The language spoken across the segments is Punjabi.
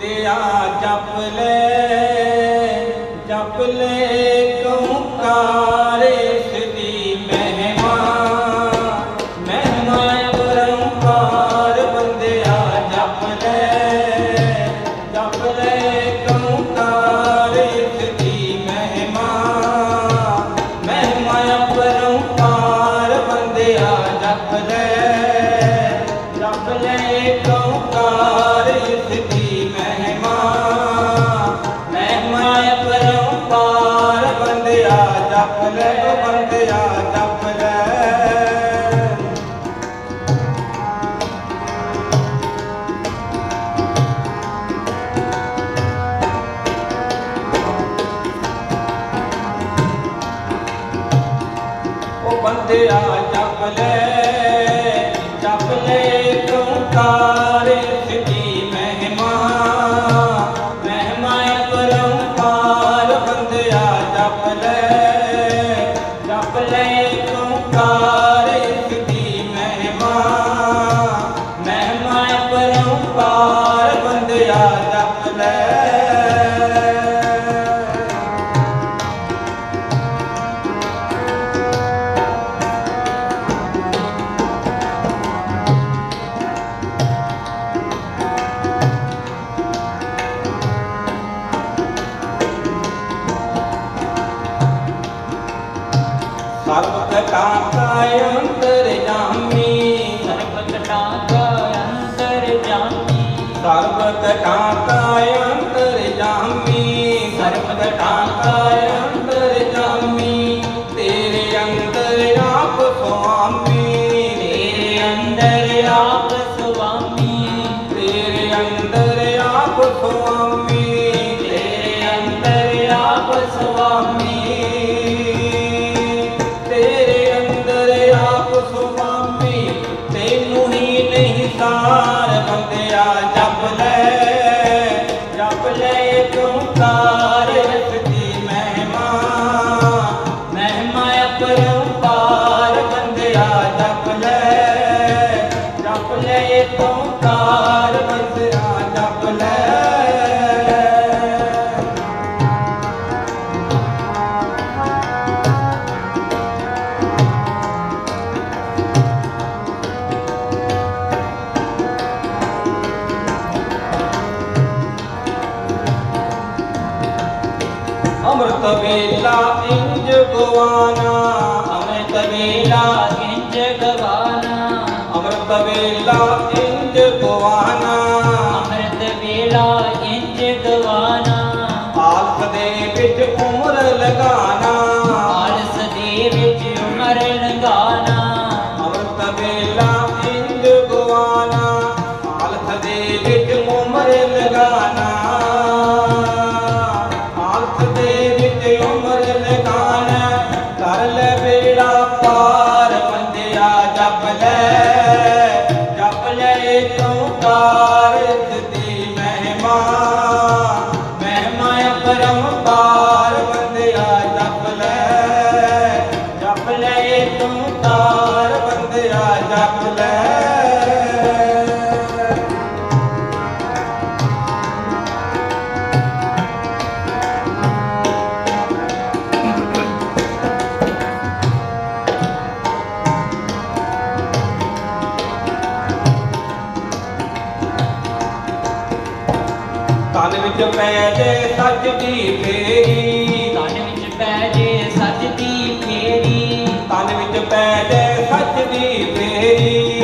ਬੰਦਿਆ ਜਪ ਲੈ ਜਪ ਲੈ। ਫਤਿਆ ਜਪ ਲੈ। I am the Muhammad ਅੰਮ੍ਰਿਤ ਵੇਲਾ ਇੰਜ ਗਵਾਨਾ ਅੰਮ੍ਰਿਤ ਵੇਲਾ ਇੰਜ ਗਵਾਨਾ। ਅੰਮ੍ਰਿਤ ਵੇਲਾ ਇੰਜ ਗਵਾਨਾ। ਅੰਮ੍ਰਿਤ ਵੇਲਾ ਇੰਜ ਗਵਾਨਾ। ਆਖ ਦੇ ਵਿੱਚ ਉਮਰ ਲਗਾ ਤੂੰ ਲੈ ਤਨ ਵਿੱਚ ਪੈ ਜੇ ਸੱਚ ਦੀ ਫੇਰੀ। ਤਨ ਵਿੱਚ ਪੈ ਜੇ ਪੈਣੇ ਸੱਚ ਦੀ ਤੇਰੀ।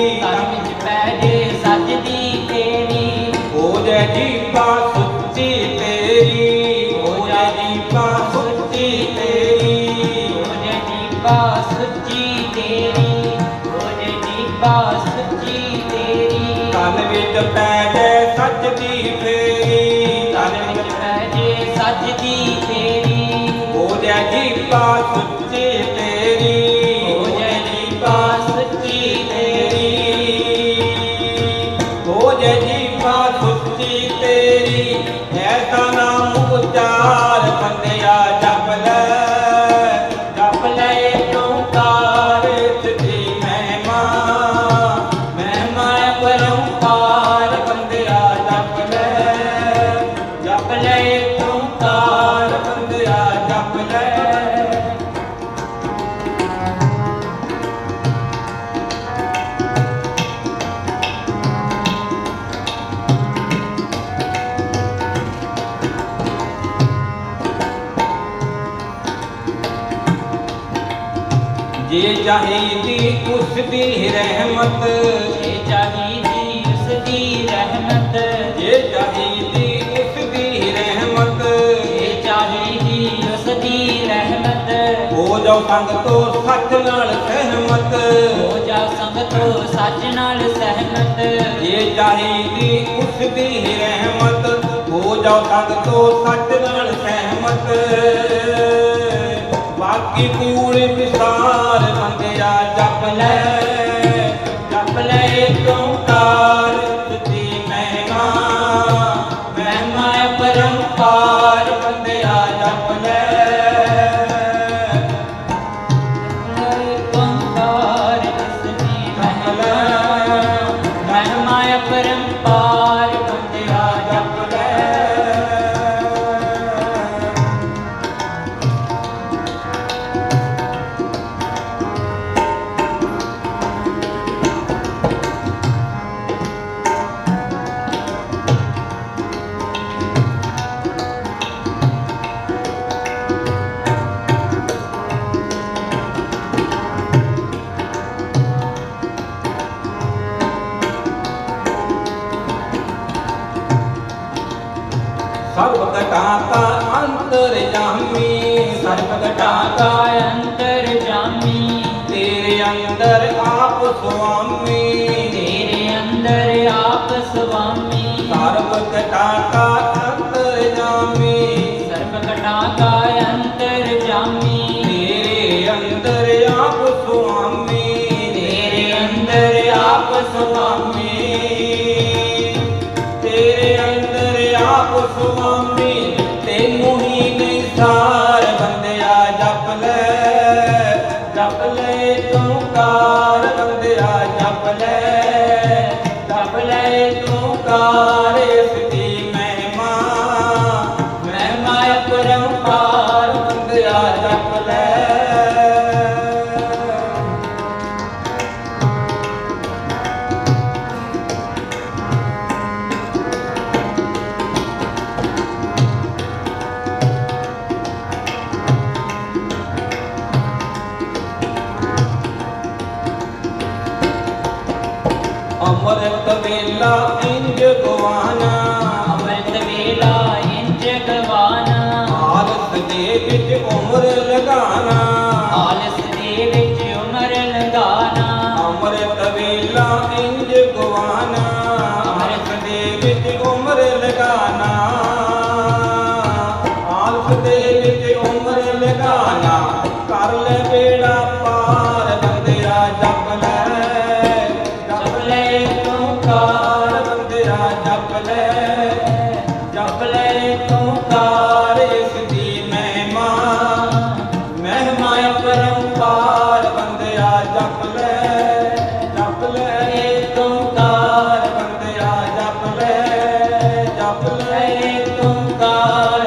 ਜੇ ਚਾਹੀਦੀ ਉਸ ਦੀ ਰਹਿਮਤ ਜੇ ਚਾਹੀਦੀ ਉਸ ਦੀ ਰਹਿਮਤ ਜੇ ਚਾਹੀਦੀ ਉਸ ਦੀ ਰਹਿਮਤ ਜੇ ਚਾਹੀਦੀ ਉਸ ਦੀ ਰਹਿਮਤ ਹੋ ਜਾਓ ਸੰਗ ਤੋਂ ਸੱਚ ਨਾਲ ਸਹਿਮਤ। ਹੋ ਜਾ ਸੰਗ ਤੋਂ ਸੱਚ ਨਾਲ ਸਹਿਮਤ। ਜੇ ਚਾਹੀਦੀ ਉਸ ਦੀ ਰਹਿਮਤ ਹੋ ਜਾਓ ਸੰਗ ਤੋਂ ਸੱਚ ਨਾਲ ਸਹਿਮਤ। ਬਾਕੀ ਕੂੜ ਵਿਸਾਰ ਬੰਦਿਆ ਸਰਬ ਘਟਾ ਕਾ ਅੰਤਰ ਜਾਮੀ ਸਰਬ ਘਟਾ ਕਾ ਅੰਤਰ ਜਾਮੀ ਤੇਰੇ ਅੰਦਰ ਆਪ ਸੁਆਮੀ। ਤੇਰੇ ਅੰਦਰ ਆਪ ਸੁਆਮੀ। ਸਰਬ ਘਟਾ ਅਮਰਤ ਵੇਲਾ ਇੰਜ ਗਵਾਨਾ। ਅੰਮ੍ਰਿਤ ਵੇਲਾ ਇੰਜ ਗਵਾਨਾ। ਆਲਸ ਦੇ ਵਿੱਚ ਉਮਰ ਮੇਰਾ ਜਪ ਲੈ ਜਪ ਲੈ ਤੂੰ ਕਾਰ ਇਸ ਦੀ ਮਹਿਮਾ। ਮਹਿਮਾ ਪਰਮਪਾਰ, ਬੰਦਿਆ ਜਪ ਲੈ ਜਪ ਲੈ ਤੂੰ ਕਾਰ ਬੰਦਿਆ ਜਪ ਲੈ ਜਪ ਲੈ ਤੂੰ ਕਾਰ